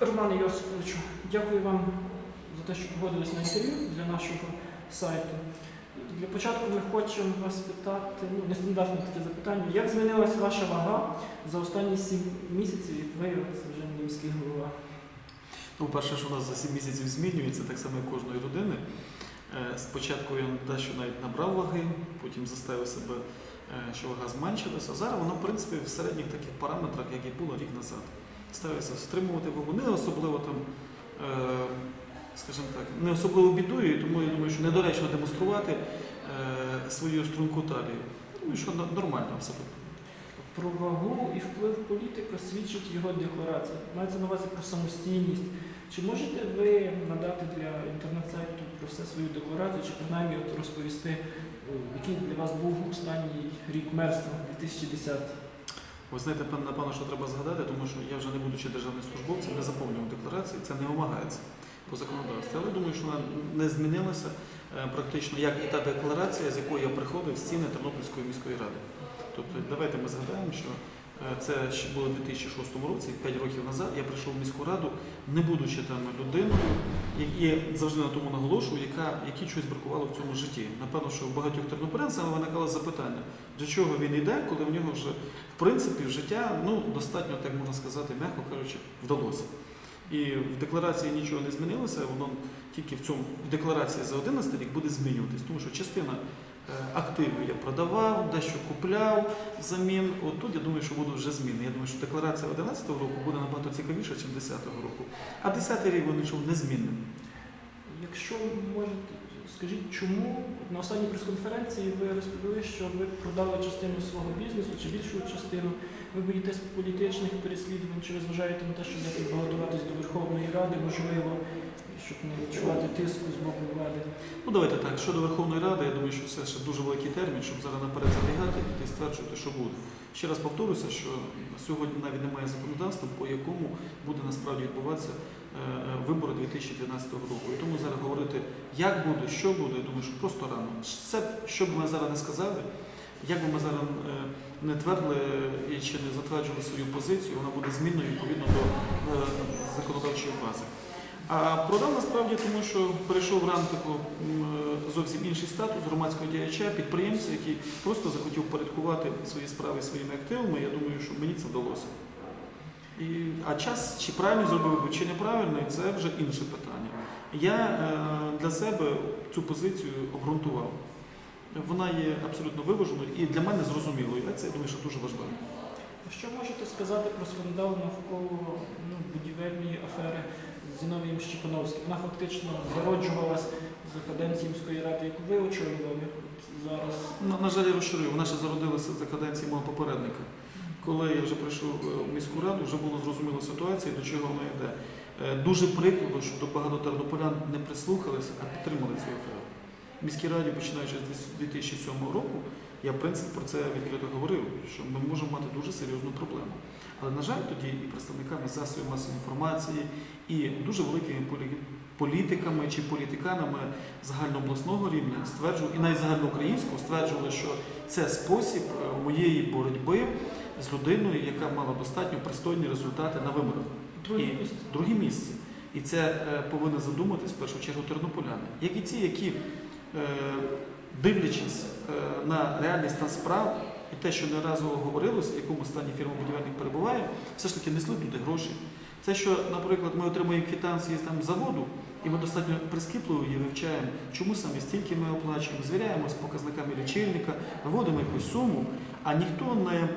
Романе Йосиповичу, дякую вам за те, що погодились на інтерв'ю для нашого сайту. Для початку ми хочемо вас питати, ну, нестандартне таке запитання. Як змінилася ваша вага за останні сім місяців, як виявилося вже міський голова? Ну, перше, що у нас за 7 місяців змінюється, так само як кожної людини. Е, Спочатку я дещо навіть набрав ваги, потім заставив себе, е, що вага зменшилася. А зараз воно, в принципі, в середніх таких параметрах, як і було рік назад. Стараюся стримувати вагу, не особливо там, е, скажімо так, не особливо бідую, тому я думаю, що недоречно демонструвати е, свою струнку талію. Думаю, що на- нормально абсолютно. Про вагу і вплив політика свідчить його декларація. Мається на увазі про самостійність. Чи можете ви надати для інтернет-сайту про все свою декларацію, чи принаймні от розповісти, е, який для вас був останній рік мерства 2010? Ви знаєте, напевно, що треба згадати, тому що я вже не будучи державним службовцем, не заповнював декларації, це не вимагається по законодавству. Але думаю, що вона не змінилася е, практично, як і та декларація, з якої я приходив в стіни Тернопільської міської ради. Тобто, давайте ми згадаємо, що це ще було у 2006 році, 5 років назад. Я прийшов в міську раду, не будучи там людиною, і завжди на тому наголошую, яка які щось бракувало в цьому житті. Напевно, що в багатьох тернополян виникало запитання, для чого він йде, коли в нього вже в принципі життя ну достатньо, так можна сказати, м'яко кажучи, вдалося. І в декларації нічого не змінилося, воно тільки в цьому в декларації за 11 рік буде змінюватись, тому що частина е, активів я продавав, дещо купляв взамін. От тут я думаю, що будуть вже зміни. Я думаю, що декларація 11 року буде набагато цікавіша, ніж 10 року. А 10 рік він йшов незмінним. Якщо ви можете, скажіть, чому на останній прес-конференції ви розповіли, що ви продали частину свого бізнесу чи більшу частину, ви боїтесь політичних переслідувань, чи ви зважаєте на те, що будете балотуватись до Верховної Ради, можливо, щоб не відчувати тиску з боку влади? Ну давайте так. Щодо Верховної Ради, я думаю, що це ще дуже великий термін, щоб зараз наперед забігати і стверджувати, що буде. Ще раз повторюся, що сьогодні навіть немає законодавства, по якому буде насправді відбуватися е, вибори 2012 року. І тому зараз говорити, як буде, що буде, я думаю, що просто рано. Все, що б ми зараз не сказали, як би ми зараз е, не твердили і чи не затверджували свою позицію, вона буде змінною відповідно до е, законодавчої бази. А продав насправді тому, що перейшов в рамку зовсім інший статус громадського діяча, підприємця, який просто захотів порядкувати свої справи своїми активами. Я думаю, що мені це вдалося. І, а час чи правильно зробив, чи неправильно, це вже інше питання. Я е, для себе цю позицію обґрунтував. Вона є абсолютно виваженою і для мене зрозумілою. Я це я думаю, що дуже важливо. Що можете сказати про скандал навколо ну, будівельної афери Зіновієм Щепановським? Вона фактично зароджувалась за каденції міської ради, яку ви очолювали зараз. На, на жаль, я розширюю, вона ще зародилася за каденції мого попередника. Коли я вже прийшов е, в міську раду, вже було зрозуміло ситуація, до чого вона йде. Е, Дуже прикладно, що багато тернополян не прислухалися, а підтримали цю аферу. В міській раді, починаючи з 2007 року, я в принципі про це відкрито говорив, що ми можемо мати дуже серйозну проблему. Але, на жаль, тоді і представниками засобів масової інформації, і дуже великими політиками чи політиканами загальнообласного рівня стверджували, і навіть загальноукраїнського стверджували, що це спосіб е, моєї боротьби з людиною, яка мала достатньо пристойні результати на виборах. Друге місце. друге місце. І це е, повинні задуматись в першу чергу тернополяни, як і ті, які, дивлячись е, на реальний стан справ і те, що неразово говорилось, в якому стані фірма будівельник перебуває, все ж таки несли туди гроші. Це, що, наприклад, ми отримуємо квитанції там заводу, і ми достатньо прискіпливо її вивчаємо, чому саме стільки ми оплачуємо, звіряємо з показниками лічильника, виводимо якусь суму, а ніхто не е,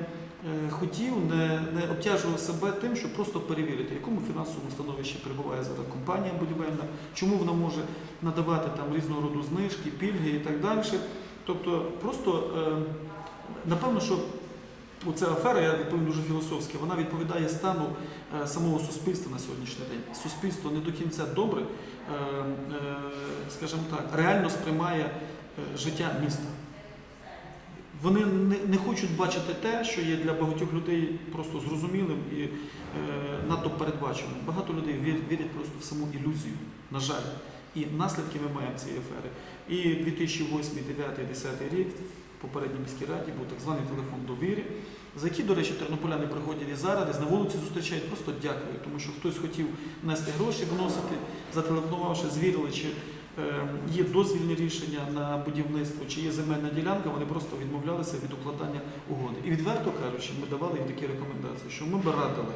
хотів, не, не обтяжував себе тим, щоб просто перевірити, в якому фінансовому становищі перебуває зараз компанія будівельна, чому вона може надавати там різного роду знижки, пільги і так далі. Тобто, просто е, напевно, що Оця афера, я відповім дуже філософськи, вона відповідає стану е, самого суспільства на сьогоднішній день. Суспільство не до кінця добре, е, е, скажімо так, реально сприймає е, життя міста. Вони не, не хочуть бачити те, що є для багатьох людей просто зрозумілим і е, надто передбаченим. Багато людей вір- вірять просто в саму ілюзію, на жаль. І наслідки ми маємо цієї афери. І 2008, 2009, 2010 рік в попередній міській раді був так званий телефон довіри, за які, до речі, тернополяни приходять і зараз, на вулиці зустрічають, просто дякую, тому що хтось хотів внести гроші, вносити, зателефонувавши, звірили, чи є дозвільні рішення на будівництво, чи є земельна ділянка, вони просто відмовлялися від укладання угоди. І відверто кажучи, ми давали їм такі рекомендації, що ми би радили.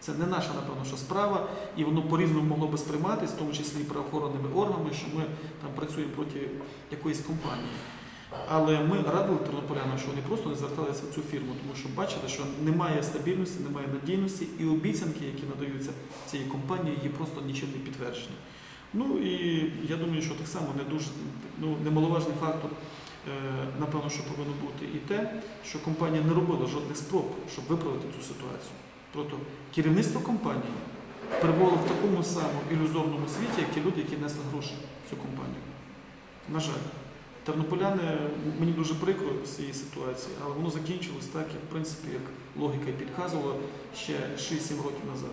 Це не наша, напевно, що справа, і воно по-різному могло би сприйматися, в тому числі і правоохоронними органами, що ми там працюємо проти якоїсь компанії. Але ми радили тернополянам, що вони просто не зверталися в цю фірму, тому що бачили, що немає стабільності, немає надійності, і обіцянки, які надаються цієї компанії, є просто нічим не підтверджені. Ну і я думаю, що так само не дуже ну, немаловажний фактор, е, напевно, що повинно бути і те, що компанія не робила жодних спроб, щоб виправити цю ситуацію. Тобто керівництво компанії перебувало в такому самому ілюзорному світі, як ті люди, які несли гроші в цю компанію. На жаль. Тернополяни, мені дуже прикро з цієї ситуації, але воно закінчилось так, як в принципі, як логіка і підказувала ще 6-7 років назад.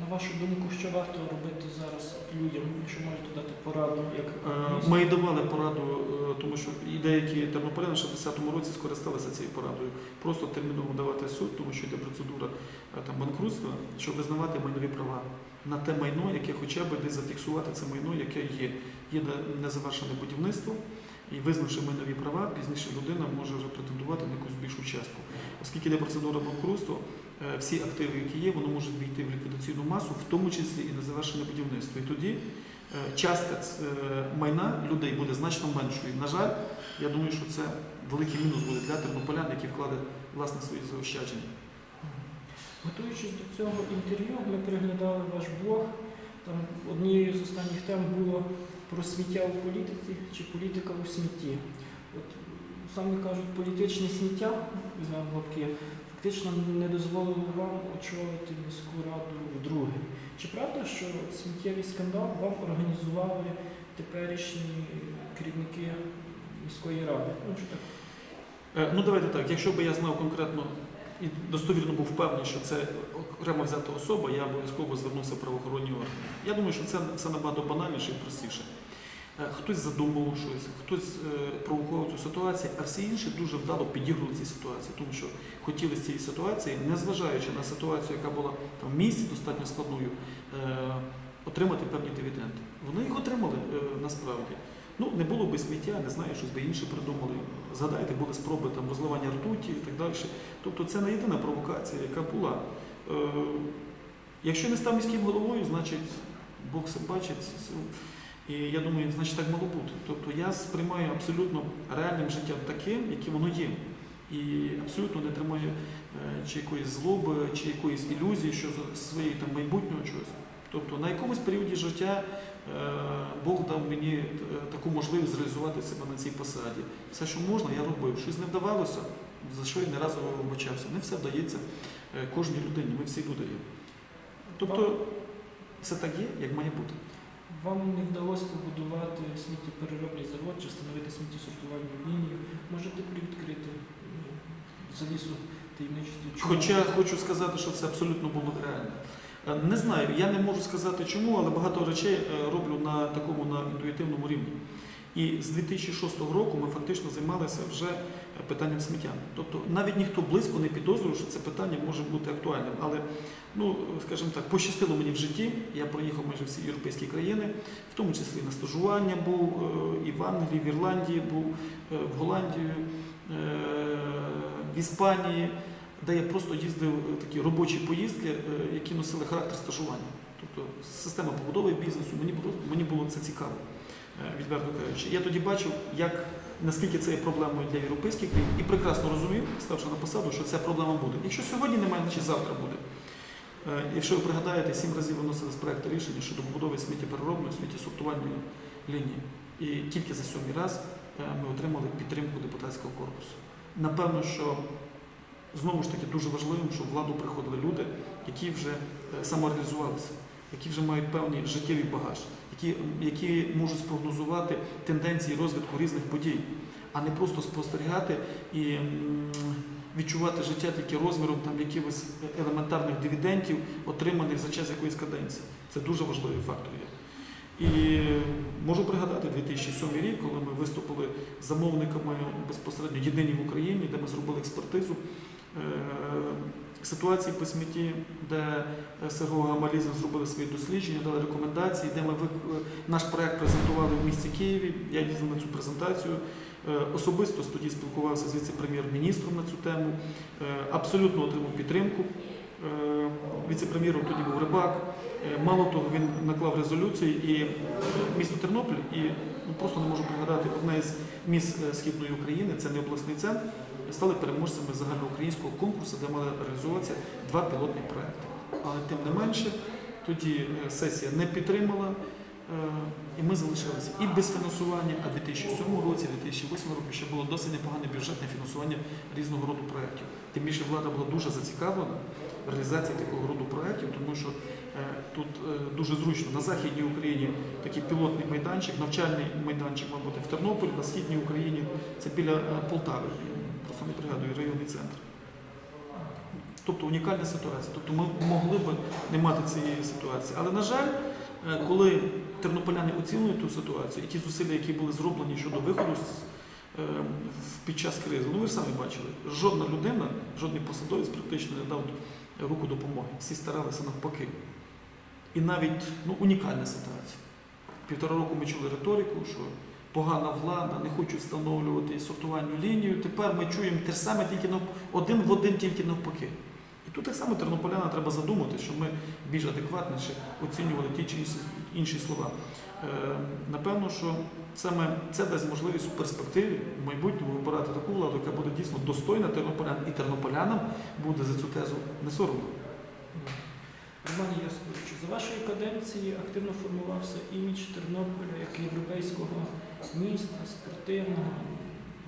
На вашу думку, що варто робити зараз людям, якщо можете дати пораду, як Е. Ми давали пораду, е, тому що і деякі тернополяни ще в 10-му році скористалися цією порадою. Просто терміново давати суд, тому що йде процедура е, там, банкрутства, щоб визнавати майнові права на те майно, яке хоча б десь зафіксувати це майно, яке є. Є не- незавершене будівництво, і визнавши майнові права, пізніше людина може вже претендувати на якусь більшу частку. Оскільки йде процедура банкрутства, всі активи, які є, вони можуть війти в ліквідаційну масу, в тому числі і незавершене будівництво. І тоді е, частка е, майна людей буде значно меншою. На жаль, я думаю, що це великий мінус буде для тернополян, які вкладуть власне свої заощадження. Готуючись до цього інтерв'ю, ми переглядали ваш блог. Там однією з останніх тем було про сміття у політиці чи політика у смітті. От самі кажуть, політичне сміття, візьмемо лапки, фактично не дозволило вам очолити міську раду вдруге. Чи правда, що сміттєвий скандал вам організували теперішні керівники міської ради? Ну, чи так? Е, Ну давайте так. Якщо б я знав конкретно і достовірно був впевнений, що це окремо взята особа, я обов'язково звернувся в правоохоронні органи. Я думаю, що це все набагато банальніше і простіше. Е, Хтось задумував щось, хтось е, провокував цю ситуацію, а всі інші дуже вдало підігрували цій ситуації, тому що хотіли з цієї ситуації, незважаючи на ситуацію, яка була в місті достатньо складною, е, отримати певні дивіденди. Вони їх отримали насправді. Ну, не було би сміття, не знаю, щось би інше придумали. Згадайте, були спроби там розливання ртуті і так далі. Тобто це не єдина провокація, яка була. Е, якщо не став міським головою, значить Бог все бачить. І я думаю, значить так мало бути. Тобто я сприймаю абсолютно реальним життям таким, яким воно є. І абсолютно не тримаю е, чи якоїсь злоби, чи якоїсь ілюзії щодо своєї там майбутнього чогось. Тобто на якомусь періоді життя е, Бог дав мені е, таку можливість зреалізувати себе на цій посаді. Все, що можна, я робив. Щось не вдавалося, за що я не разу вибачався. Не все вдається кожній людині, ми всі люди є. Тобто все так є, як має бути. Вам не вдалося побудувати сміттєпереробний завод чи встановити сміттєсортувальну лінію. Можете привідкрити ну, завісу таємничості? Хоча хочу сказати, що це абсолютно було реально. Е, Не знаю, я не можу сказати чому, але багато речей е, роблю на такому на інтуїтивному рівні. І з 2006 року ми фактично займалися вже питанням сміття. Тобто навіть ніхто близько не підозрював, що це питання може бути актуальним. Але, ну, скажімо так, пощастило мені в житті. Я проїхав майже всі європейські країни, в тому числі на стажування був е, і в Англії, в Ірландії, був е, в Голландії, е, в Іспанії де я просто їздив такі робочі поїздки, які носили характер стажування. Тобто система побудови бізнесу, мені було, мені було це цікаво, відверто кажучи. Я тоді бачив, як, наскільки це є проблемою для європейських країн, і прекрасно розумів, ставши на посаду, що ця проблема буде. Якщо сьогодні немає, значить завтра буде. Е, Якщо ви пригадаєте, сім разів виносили з проекту рішення щодо побудови сміттєпереробної, сміттєсортувальної лінії. І тільки за сьомий раз е, ми отримали підтримку депутатського корпусу. Напевно, що знову ж таки дуже важливим, щоб в владу приходили люди, які вже е, самореалізувалися, які вже мають певний життєвий багаж, які, які можуть спрогнозувати тенденції розвитку різних подій, а не просто спостерігати і відчувати життя тільки розміром там якихось елементарних дивідендів, отриманих за час якоїсь каденції. Це дуже важливий фактор є. І можу пригадати 2007 рік, коли ми виступили замовниками безпосередньо єдині в Україні, де ми зробили експертизу ситуації по смітті, де е, СРО Гамалізм зробили свої дослідження, дали рекомендації, де ми е, наш проект презентували в місті Києві. Я їздив на цю презентацію. Е, Особисто тоді спілкувався з віце-прем'єр-міністром на цю тему. Е, Абсолютно отримав підтримку. Е, Віце-прем'єром тоді був Рибак. Е, Мало того, він наклав резолюції і е, місто Тернопіль, і ну, просто не можу пригадати, одна із міст е, Східної України, це не обласний центр, стали переможцями загальноукраїнського конкурсу, де мали реалізуватися два пілотні проекти. Але тим не менше, тоді е, сесія не підтримала, е, і ми залишилися і без фінансування, а в 2007 році, 2008 році ще було досить непогане бюджетне фінансування різного роду проєктів. Тим більше влада була дуже зацікавлена в реалізації такого роду проєктів, тому що е, тут дуже зручно на Західній Україні такий пілотний майданчик, навчальний майданчик, має бути в Тернополі, на Східній Україні це біля Полтави, просто не пригадую, районний центр. Тобто унікальна ситуація. Тобто ми могли б не мати цієї ситуації. Але, на жаль, е, коли тернополяни оцінюють ту ситуацію, і ті зусилля, які були зроблені щодо виходу е, під час кризи, ну ви ж самі бачили, жодна людина, жодний посадовець практично не дав руку допомоги. Всі старалися навпаки. І навіть ну, унікальна ситуація. Півтора року ми чули риторику, що погана влада, не хочуть встановлювати сортувальну лінію. Тепер ми чуємо те ж саме, тільки нав... один в один, тільки навпаки. І тут так само тернополяна треба задумати, щоб ми більш адекватніше оцінювали ті чи інші- слова. Е, напевно, що саме це дасть можливість у перспективі в майбутньому вибирати таку владу, яка буде дійсно достойна тернополян, і тернополянам буде за цю тезу не соромно. Роман Яскович, за вашої каденції активно формувався імідж Тернополя як європейського міста, спортивного,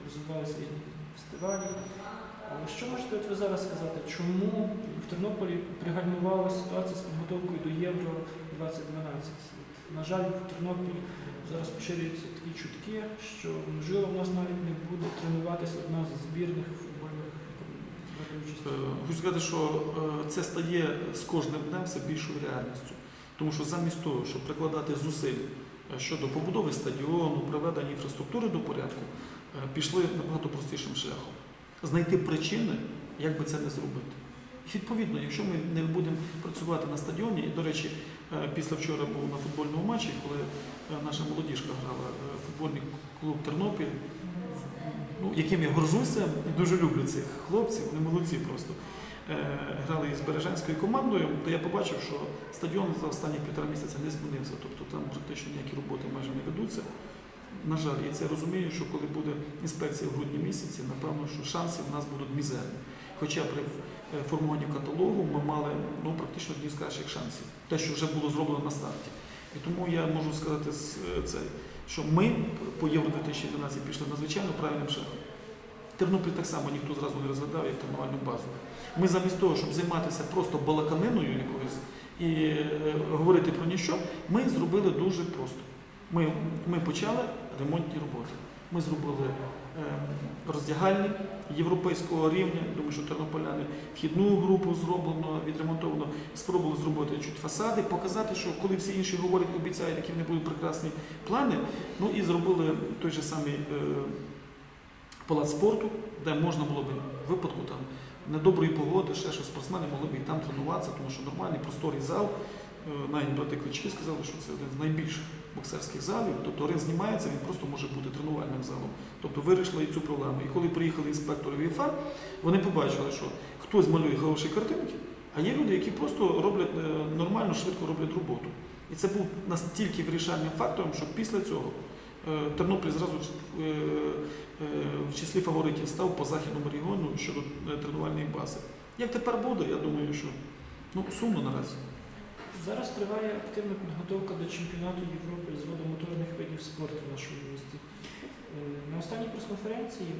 розвивалися різні фестивалі. Але що можете от ви зараз сказати, чому в Тернополі пригальмувала ситуація з підготовкою до Євро 2012? На жаль, в Тернополі зараз поширюються такі чутки, що можливо в нас навіть не буде тренуватися одна з збірних футбольних бере участь. Е, Хочу сказати, що е, це стає з кожним днем все більшою реальністю. Тому що замість того, щоб прикладати зусиль е, щодо побудови стадіону, приведення інфраструктури до порядку, е, пішли набагато простішим шляхом. Знайти причини, як би це не зробити. І відповідно, якщо ми не будемо працювати на стадіоні, і, до речі, е, після вчора був на футбольному матчі, коли е, наша молодіжка грала е, футбольний клуб Тернопіль, ну, яким я горжуся і дуже люблю цих хлопців, вони молодці просто. Е, Грали із Бережанською командою, то я побачив, що стадіон за останні півтора місяця не змінився. Тобто там практично ніякі роботи майже не ведуться. На жаль, я це розумію, що коли буде інспекція в грудні місяці, напевно, що шанси в нас будуть мізерні. Хоча при е, формуванні каталогу ми мали ну, практично одні з кращих шансів, те, що вже було зроблено на старті. І тому я можу сказати з- е, це, що ми по Євро 2012 пішли надзвичайно правильним шляхом. Тернопіль так само ніхто зразу не розглядав як тренувальну базу. Ми замість того, щоб займатися просто балаканиною якоюсь і е, говорити про ніщо, ми зробили дуже просто. Ми, ми почали ремонтні роботи. Ми зробили роздягальні європейського рівня. Думаю, що тернополяни вхідну групу зроблено, відремонтовано, спробували зробити чуть фасади, показати, що коли всі інші говорять, обіцяють, які в них будуть прекрасні плани. Ну і зробили той же самий е, палац спорту, де можна було б в випадку там недоброї погоди, ще щось спортсмени могли б і там тренуватися, тому що нормальний просторий зал. Е, Навіть брати клички сказали, що це один з найбільших боксерських залів. Тобто ринг знімається, він просто може бути тренувальним залом. Тобто вирішили і цю проблему. І коли приїхали інспектори ВІФА, вони побачили, що хтось малює хороші картинки, а є люди, які просто роблять е, нормально, швидко роблять роботу. І це був настільки вирішальним фактором, що після цього е, Тернопіль зразу е, в числі фаворитів став по західному регіону щодо тренувальної бази. Як тепер буде, я думаю, що ну, сумно наразі. Зараз триває активна підготовка до чемпіонату Європи з водомоторних видів спорту в нашому місті. Е, На останній прес-конференції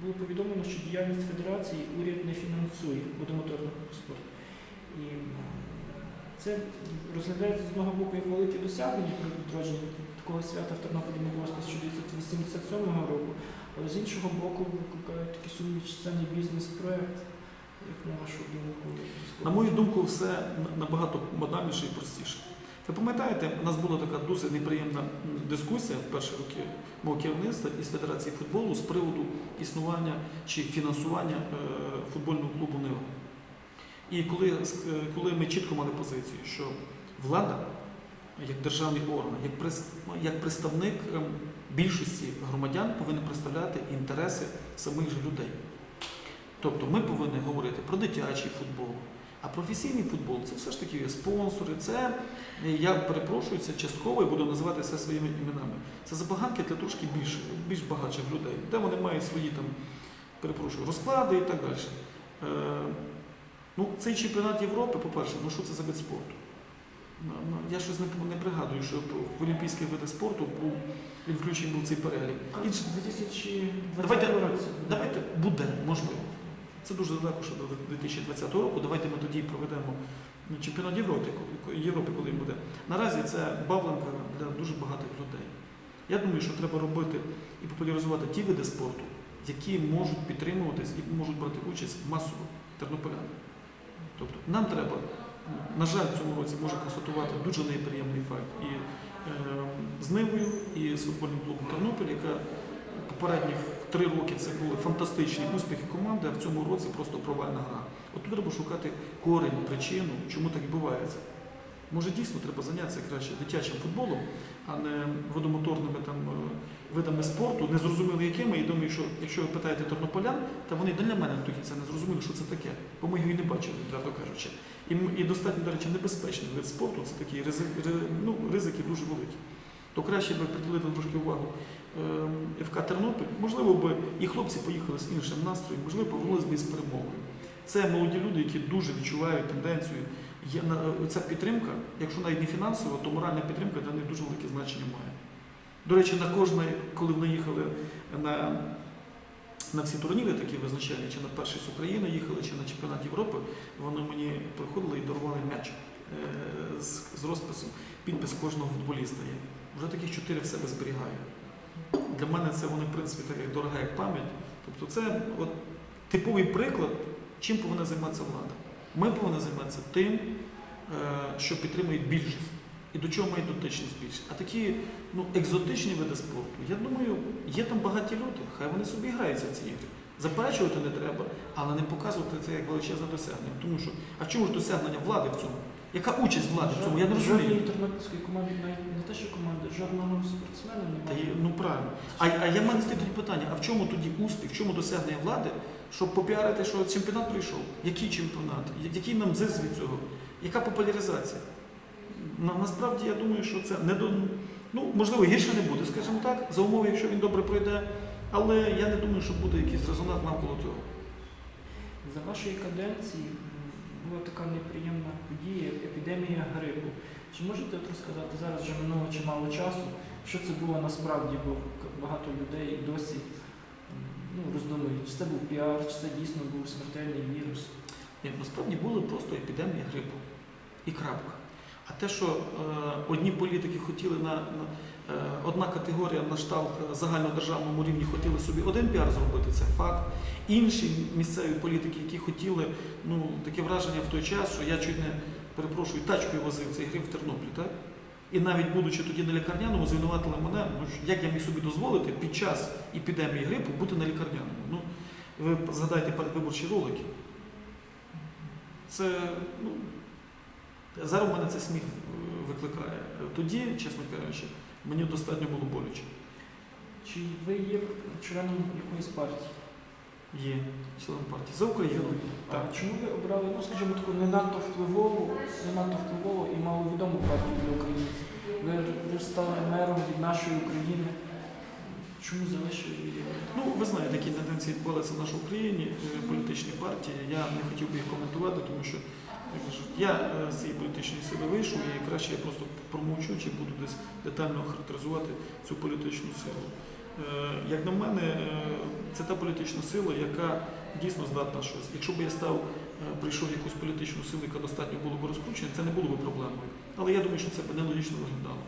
було повідомлено, що діяльність федерації уряд не фінансує водомоторного спорту. І це розглядається з одного боку як велике досягнення при відродженні такого свята в Тернополі не з 1987 року, але з іншого боку викликають такі сумні, чи це не бізнес-проект, на вашу думку. На мою думку, все набагато банальніше і простіше. Ви пам'ятаєте, у нас була така досить неприємна дискусія в перші роки мого керівництва із Федерації футболу з приводу існування чи фінансування е, футбольного клубу Нива. І коли, е, коли ми чітко мали позицію, що влада, як державний орган, як, як представник ем, більшості громадян повинен представляти інтереси самих же людей. Тобто ми повинні говорити про дитячий футбол, а професійний футбол це все ж таки є спонсори, це я перепрошую, це частково і буду називати все своїми іменами. Це забаганки для трошки більш, більш багатших людей, де вони мають свої там, перепрошую, розклади і так далі. Е, ну, цей чемпіонат Європи, по-перше, ну що це за вид спорту? Ну, ну, я щось не, не пригадую, що в Олімпійських видах спорту був, він включений був цей перелік. В 2020 Давайте- Давайте буде, можливо. Це дуже далеко ще до 2020 року. Давайте ми тоді проведемо ну, чемпіонат Європи, Європи, коли він буде. Наразі це бавленка для дуже багатих людей. Я думаю, що треба робити і популяризувати ті види спорту, які можуть підтримуватись і можуть брати участь масово тернополяни. Тобто нам треба, на жаль, в цьому році може констатувати дуже неприємний факт і е, з Нивою, і з футбольним клубом Тернопіль, яка попередніх три роки це були фантастичні успіхи команди, а в цьому році просто провальна гра. От тут треба шукати корень, причину, чому так відбувається. Може дійсно треба зайнятися краще дитячим футболом, а не водомоторними там е, видами спорту, незрозуміло якими. І думаю, що якщо ви питаєте тернополян, то вони для мене тоді це не зрозуміли, що це таке, бо ми його і не бачили, правду кажучи. І, і достатньо, до речі, небезпечний вид спорту, це такі ризик, ну, ризики дуже великі. То краще би приділити трошки увагу ем, ФК Тернопіль, можливо, би і хлопці поїхали з іншим настроєм, можливо, повернулися б із перемогою. Це молоді люди, які дуже відчувають тенденцію. Є на- ця підтримка, якщо навіть не фінансова, то моральна підтримка для них дуже велике значення має. До речі, на кожне, коли вони їхали на, на всі турніри, такі визначальні, чи на перший з України їхали, чи на чемпіонат Європи, вони мені приходили і дарували м'яч е, з, з розписом. Підпис кожного футболіста є. Вже таких чотири в себе зберігаю. Для мене це вони, в принципі, так як дорога, як пам'ять. Тобто це от, типовий приклад, чим повинна займатися влада. Ми повинні займатися тим, е, що підтримують більшість. І до чого має дотичність більше. А такі ну, екзотичні види спорту, я думаю, є там багаті люди, хай вони собі граються в ці ігри. Заперечувати не треба, але не показувати це як величезне досягнення. Тому що, а в чому ж досягнення влади в цьому? Яка участь влади в цьому? Я не розумію. Жодної тернопільської команди, навіть не те, що команди, жодного спортсмена Та немає. є, ну правильно. А, а я мене тоді питання: а в чому тоді успіх, в чому досягнення влади, щоб попіарити, що чемпіонат прийшов? Який чемпіонат? Я- Який нам зис від цього? Яка популяризація? На, насправді я думаю, що це не до ну можливо гірше не буде, скажімо так, за умови, якщо він добре пройде. Але я не думаю, що буде якийсь резонанс навколо цього. За вашої каденції була така неприємна подія, епідемія грипу. Чи можете розказати зараз вже минуло чимало часу, що це було насправді, бо багато людей досі ну, роздумують, чи це був піар, чи це дійсно був смертельний вірус. Ні, насправді були просто епідемія грипу і крапка. А те, що е, одні політики хотіли на, на одна категорія на штаб загальнодержавному рівні хотіли собі один піар зробити, це факт. Інші місцеві політики, які хотіли, ну таке враження в той час, що я чуть не перепрошую, тачкою возив цей гриб в Тернополі, так? І навіть будучи тоді на лікарняному, звинуватили мене, ну як я міг собі дозволити під час епідемії грипу бути на лікарняному. Ну, ви згадайте передвиборчі ролики. Це, ну, зараз у мене це сміх е, викликає. Тоді, чесно кажучи, мені достатньо було боляче. Чи ви є членом якоїсь партії? Є членом партії за Україну. А чому ви обрали, ну скажімо таку, не надто впливову, не надто впливову і маловідому партію для українців? Ви, ви ж стали мером від нашої України. Чому залишили її? Ну, ви знаєте, які тенденції відбувалися в нашій Україні, е, політичні партії. Я не хотів би їх коментувати, тому що я е, з цієї політичної сили вийшов і краще я просто промовчу чи буду десь детально характеризувати цю політичну силу. Е, Як на мене, е, це та політична сила, яка дійсно здатна щось. Якщо б я став, прийшов в якусь політичну силу, яка достатньо було б розкручена, це не було б проблемою. Але я думаю, що це б нелогічно виглядало.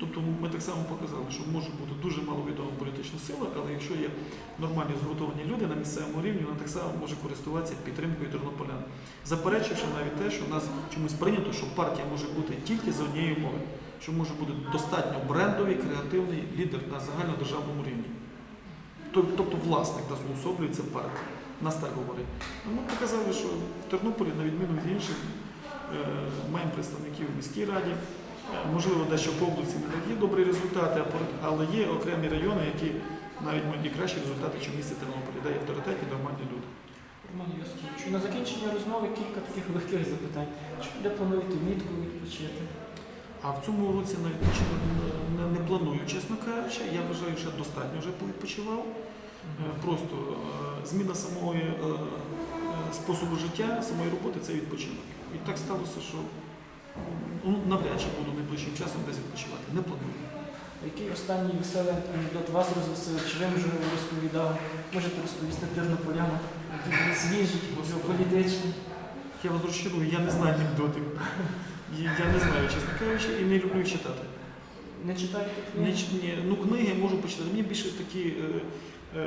Тобто ми так само показали, що може бути дуже маловідома політична сила, але якщо є нормальні згуртовані люди на місцевому рівні, вона так само може користуватися підтримкою тернополян, заперечивши навіть те, що в нас чомусь прийнято, що партія може бути тільки за однієї мови, що може бути достатньо брендовий, креативний лідер на загальнодержавному рівні. Тобто власник да, уособлюється партія. Нас так говорить. Ну, Ми показали, що в Тернополі, на відміну від інших, е, маємо представників в міській раді. Можливо, дещо по області не такі добрі результати, але є окремі райони, які навіть мають кращі результати, ніж в місті Тернополі, де є авторитетні нормальні люди. Роман Йосипович, на закінчення розмови кілька таких легких запитань. Чи де плануєте влітку відпочити? А в цьому році на відпочинок не- не, планую, чесно кажучи. Я вважаю, що достатньо вже повідпочивав. Е, Просто е, зміна самого е, е, способу життя, самої роботи це відпочинок. І так сталося, що ну, навряд чи буду найближчим часом десь відпочивати. Не планую. Який останній веселий анекдот вас розвеселив? Чи ви вже розповідали? Можете розповісти тернополянам? Який свіжий, політичний? Я вас розчарую, я не знаю анекдотів. Я не знаю, чесно кажучи, і не люблю їх читати. Не читаєте книги? ні, ну книги можу почитати. Мені більше такі е,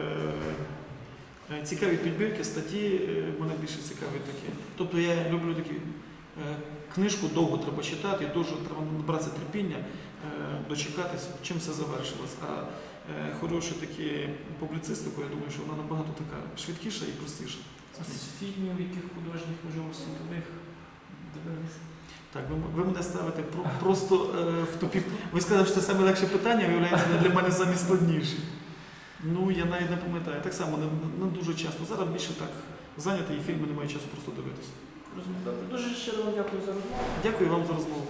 е, цікаві підбірки, статті е, мене більше цікаві такі. Тобто я люблю такі книжку довго треба читати, дуже треба набратися терпіння, е, дочекатись, чим все завершилось. А е, хорошу такі публіцистику, я думаю, що вона набагато така швидкіша і простіша. А з фільмів, яких художніх, можливо, світових дивилися? Так, ви, ви мене ставите про, просто е, в тупік. Ви сказали, що це саме легше питання, виявляється, для мене самі складніші. Ну, я навіть не пам'ятаю. Так само не, не дуже часто. Зараз більше так зайнятий і фільми немає часу просто дивитися. Добре. Дуже щиро вам дякую за розмову. Дякую вам за розмову.